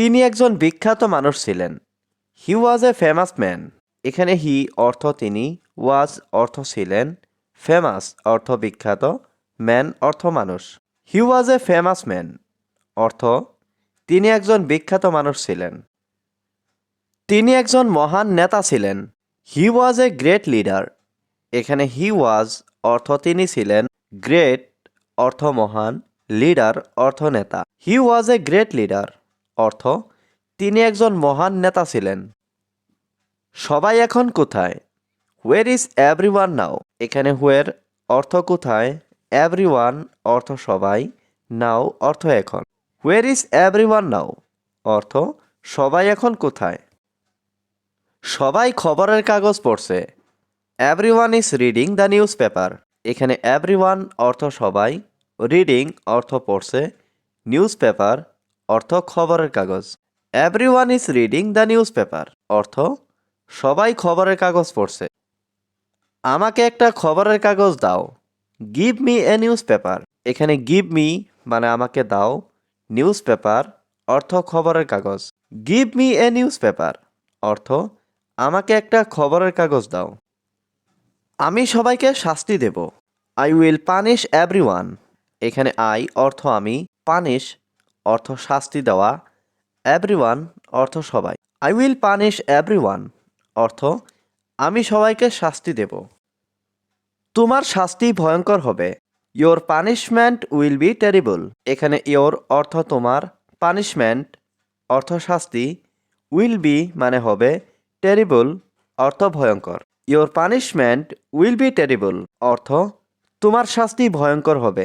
তিনি একজন বিখ্যাত মানুষ ছিলেন। হি ওয়াজ এ ফেমাস ম্যান এখানে হি অর্থ তিনি ওয়াজ অর্থ ছিলেন ফেমাস অর্থ বিখ্যাত ম্যান অর্থ মানুষ। হি ওয়াজ এ ফেমাস ম্যান অর্থ, তিনি একজন বিখ্যাত মানুষ ছিলেন। তিনি একজন মহান নেতা ছিলেন। হি ওয়াজ এ গ্রেট লিডার এখানে হি ওয়াজ অর্থ তিনি ছিলেন গ্রেট অর্থ মহান লিডার অর্থ নেতা। হি ওয়াজ এ গ্রেট লিডার অর্থ, তিনি একজন মহান নেতা ছিলেন। সবাই এখন কোথায়? Where is every one now এখানে হোয়ার অর্থ কোথায়? এভরি ওয়ান অর্থ সবাই নাও অর্থ এখন। Where is every one now অর্থ, সবাই এখন কোথায়? সবাই খবরের কাগজ পড়ছে। Everyone is reading the newspaper এখানে এভরি ওয়ান অর্থ সবাই রিডিং অর্থ পড়ছে। নিউজ পেপার অর্থ খবরের কাগজ। Everyone is reading the newspaper অর্থ, সবাই খবরের কাগজ পড়ছে। আমাকে একটা খবরের কাগজ দাও। Give me a newspaper এখানে গিভ মি মানে আমাকে দাও। নিউজ পেপার অর্থ খবরের কাগজ। Give me a newspaper অর্থ, আমাকে একটা খবরের কাগজ দাও। আমি সবাইকে শাস্তি দেব। I will punish every one এখানে আই অর্থ আমি পানিশ অর্থ শাস্তি দেওয়া এভরি ওয়ান অর্থ সবাই। I will punish every one অর্থ, আমি সবাইকে শাস্তি দেব। তোমার শাস্তি ভয়ঙ্কর হবে। Your punishment will be terrible এখানে ইয়োর অর্থ তোমার পানিশমেন্ট অর্থ শাস্তি উইল বি মানে হবে টেরিবল অর্থ ভয়ঙ্কর। Your punishment will be terrible অর্থ, তোমার শাস্তি ভয়ঙ্কর হবে।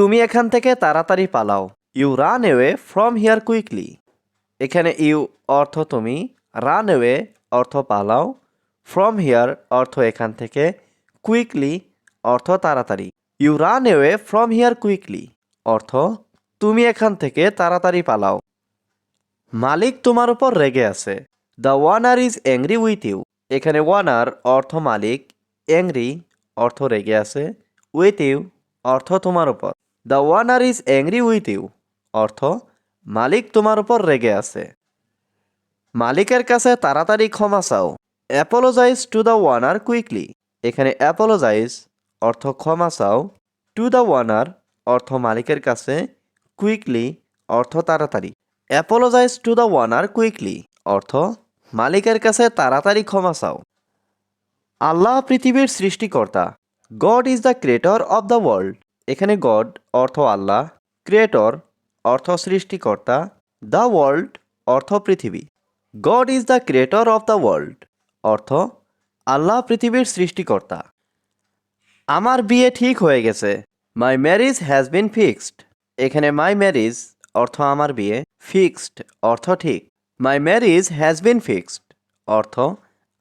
তুমি এখান থেকে তাড়াতাড়ি পালাও। You run away from here quickly এখানে ইউ অর্থ তুমি রান এওয়ে অর্থ পালাও। ফ্রম হিয়ার অর্থ এখান থেকে কুইকলি অর্থ তাড়াতাড়ি। You run away from here quickly অর্থ তুমি এখান থেকে তাড়াতাড়ি পালাও। মালিক তোমার উপর রেগে আছে। The owner is angry with you এখানে ওয়ানার অর্থ মালিক অ্যাংরি অর্থ রেগে আছে। উইথ ইউ অর্থ তোমার উপর। The owner is angry with you অর্থ, মালিক তোমার উপর রেগে আছে। মালিকের কাছে তাড়াতাড়ি ক্ষমা চাও। Apologise to the owner quickly এখানে অ্যাপোলোজাইজ অর্থ ক্ষমা চাও। টু দ্য ওয়ানার অর্থ মালিকের কাছে কুইকলি অর্থ তাড়াতাড়ি। Apologize to the owner quickly অর্থ, মালিকের কাছে তাড়াতাড়ি ক্ষমা চাও। আল্লাহ পৃথিবীর সৃষ্টিকর্তা। God is the creator of the world এখানে গড অর্থ আল্লাহ ক্রিয়েটর অর্থ সৃষ্টিকর্তা দ্য ওয়ার্ল্ড অর্থ পৃথিবী। God is the creator of the world অর্থ আল্লাহ পৃথিবীর সৃষ্টিকর্তা। আমার বিয়ে ঠিক হয়ে গেছে। My marriage has been fixed এখানে মাই ম্যারিজ অর্থ আমার বিয়ে ফিক্সড অর্থ ঠিক। My marriage has been fixed অর্থ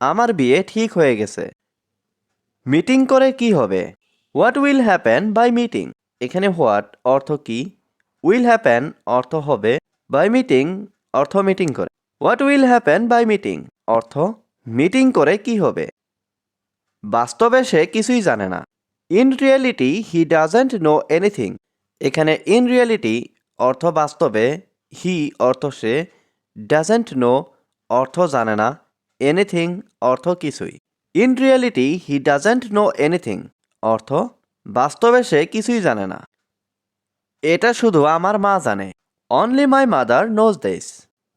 আমার বিয়ে ঠিক হয়ে গেছে। মিটিং করে কি হবে? What will happen by meeting এখানে হোয়াট অর্থ কি? উইল হ্যাপেন অর্থ হবে বাই মিটিং অর্থ মিটিং করে। What will happen by meeting অর্থ মিটিং করে কি হবে? বাস্তবে সে কিছুই জানে না। In reality he doesn't know anything এখানে ইন রিয়েলিটি অর্থ বাস্তবে হি অর্থ সে ডাজেন্ট নো অর্থ জানে না এনিথিং অর্থ কিছুই। In reality he doesn't know anything অর্থ বাস্তবে সে কিছুই জানে না। এটা শুধু আমার মা জানে। Only my mother knows this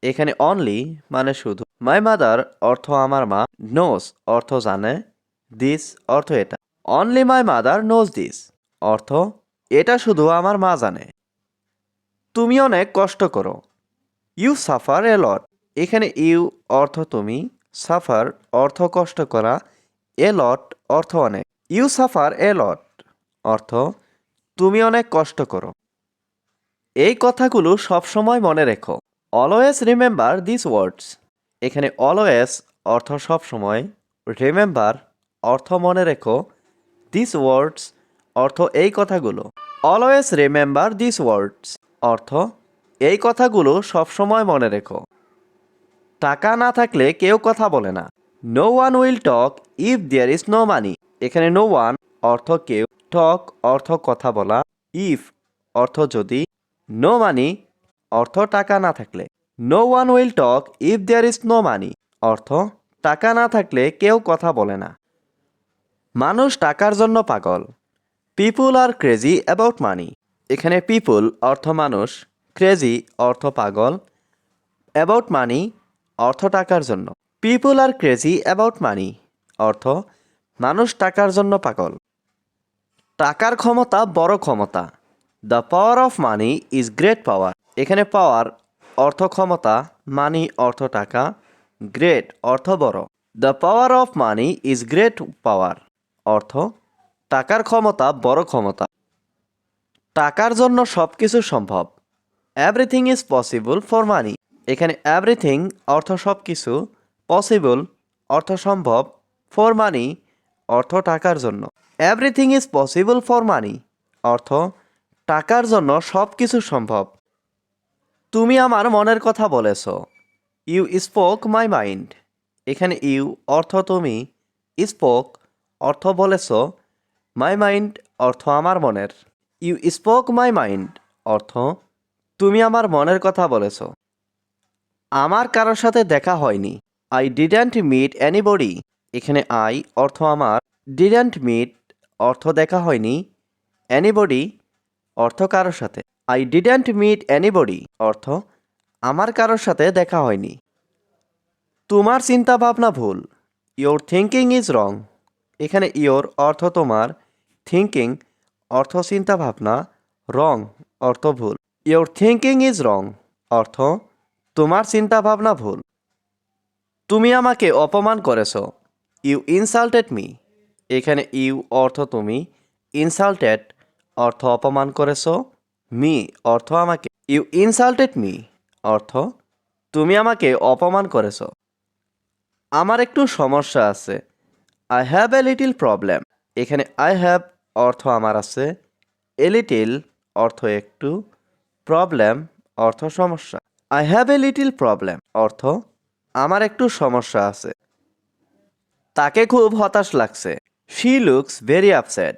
এখানে অনলি মানে শুধু। মাই মাদার অর্থ আমার মা নোজ অর্থ জানে। দিস অর্থ এটা। Only my mother knows this অর্থ এটা শুধু আমার মা জানে। তুমি অনেক কষ্ট করো। ইউ সাফার এ লট এখানে ইউ অর্থ তুমি সাফার অর্থ কষ্ট করা এ লট অর্থ অনেক। ইউ সাফার এ লট অর্থ, তুমি অনেক কষ্ট করো। এই কথাগুলো সবসময় মনে রেখো। অলওয়েজ রিমেম্বার দিস ওয়ার্ডস এখানে অলওয়েজ অর্থ সবসময়। রিমেম্বার অর্থ মনে রেখো। দিস ওয়ার্ডস অর্থ এই কথাগুলো। অলওয়েজ রিমেম্বার দিস ওয়ার্ডস অর্থ, এই কথাগুলো সবসময় মনে রেখো। টাকা না থাকলে কেউ কথা বলে না। No one will talk if there is no money এখানে নো ওয়ান অর্থ কেউ টক অর্থ কথা বলা ইফ অর্থ যদি নো মানি অর্থ টাকা না থাকলে। No one will talk if there is no money অর্থ টাকা না থাকলে কেউ কথা বলে না। মানুষ টাকার জন্য পাগল। People are crazy about money এখানে পিপুল অর্থ মানুষ ক্রেজি অর্থ পাগল অ্যাবাউট মানি অর্থ টাকার জন্য। People are crazy about money অর্থ মানুষ টাকার জন্য পাগল। টাকার ক্ষমতা বড় ক্ষমতা। The power of money is great power এখানে পাওয়ার অর্থ ক্ষমতা মানি অর্থ টাকা গ্রেট অর্থ বড়। The power of money is great power অর্থ, টাকার ক্ষমতা বড় ক্ষমতা। টাকার জন্য সব কিছু সম্ভব। Everything is possible for money এখানে এভরিথিং অর্থ সব কিছু পসিবল অর্থ সম্ভব ফর মানি অর্থ টাকার জন্য। Everything is possible for money অর্থ, টাকার জন্য সব কিছু সম্ভব। তুমি আমার মনের কথা বলেছ। ইউ স্পোক মাই মাইন্ড এখানে ইউ অর্থ তুমি। স্পোক অর্থ বলেছ। মাই মাইন্ড অর্থ আমার মনের। ইউ স্পোক মাই মাইন্ড অর্থ, তুমি আমার মনের কথা বলেছ। আমার কারোর সাথে দেখা হয়নি। আই ডিডেন্ট মিট এনিবডি এখানে আই অর্থ আমার। ডিডেন্ট মিট অর্থ দেখা হয়নি। এনিবডি অর্থ কারোর সাথে। আই ডিডেন্ট মিট এনিবডি অর্থ আমার কারোর সাথে দেখা হয়নি। তোমার চিন্তা ভাবনা ভুল। ইয়োর থিঙ্কিং ইজ রং এখানে ইয়োর অর্থ তোমার। থিঙ্কিং অর্থ চিন্তা ভাবনা রং অর্থ ভুল। ইয়োর থিঙ্কিং ইজ রং অর্থ তোমার চিন্তা ভাবনা ভুল। তুমি আমাকে অপমান করেছ। ইউ ইনসাল্টেড মি এখানে ইউ অর্থ তুমি। ইনসাল্টেড অর্থ অপমান করেছ। মি অর্থ আমাকে। ইউ ইনসাল্টেড মি অর্থ তুমি আমাকে অপমান করেছ। আমার একটু সমস্যা আছে। I have a little problem এখানে আই হ্যাভ অর্থ আমার আছে। এ লিটিল অর্থ একটু। প্রবলেম অর্থ সমস্যা। I have a little problem অর্থ আমার একটু সমস্যা আছে। তাকে খুব হতাশ লাগছে। শি লুকস ভেরি আপসেট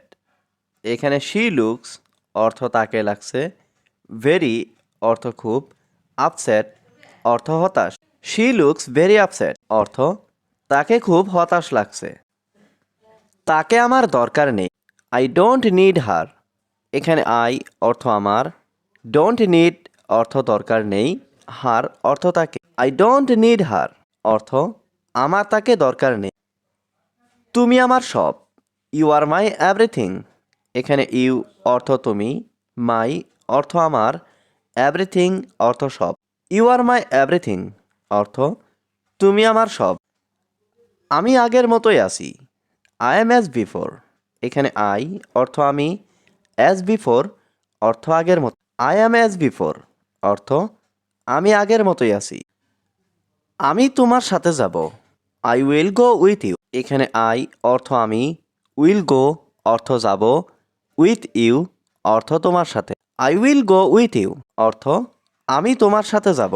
এখানে শি লুকস অর্থ তাকে লাগছে। ভেরি অর্থ খুব আপসেট অর্থ হতাশ। শি লুকস ভেরি আপসেট অর্থ তাকে খুব হতাশ লাগছে। তাকে আমার দরকার নেই। আই ডোন্ট নিড হার এখানে আই অর্থ আমার। ডোন্ট নিড অর্থ দরকার নেই। হার অর্থ তাকে। আই ডোন্ট নিড হার অর্থ আমার তাকে দরকার নেই। তুমি আমার সব। ইউ আর মাই এভরিথিং এখানে ইউ অর্থ তুমি মাই অর্থ আমার এভরিথিং অর্থ সব। ইউ আর মাই এভরিথিং অর্থ, তুমি আমার সব। আমি আগের মতোই আছি। আই এম অ্যাজ বিফোর এখানে আই অর্থ আমি অ্যাজ বিফোর অর্থ আগের মতো। আই অ্যাম অ্যাজ বিফোর অর্থ আমি আগের মতোই আছি। আমি তোমার সাথে যাব। I will go with you এখানে আই অর্থ আমি উইল গো অর্থ যাব উইথ ইউ অর্থ তোমার সাথে। I will go with you অর্থ আমি তোমার সাথে যাব।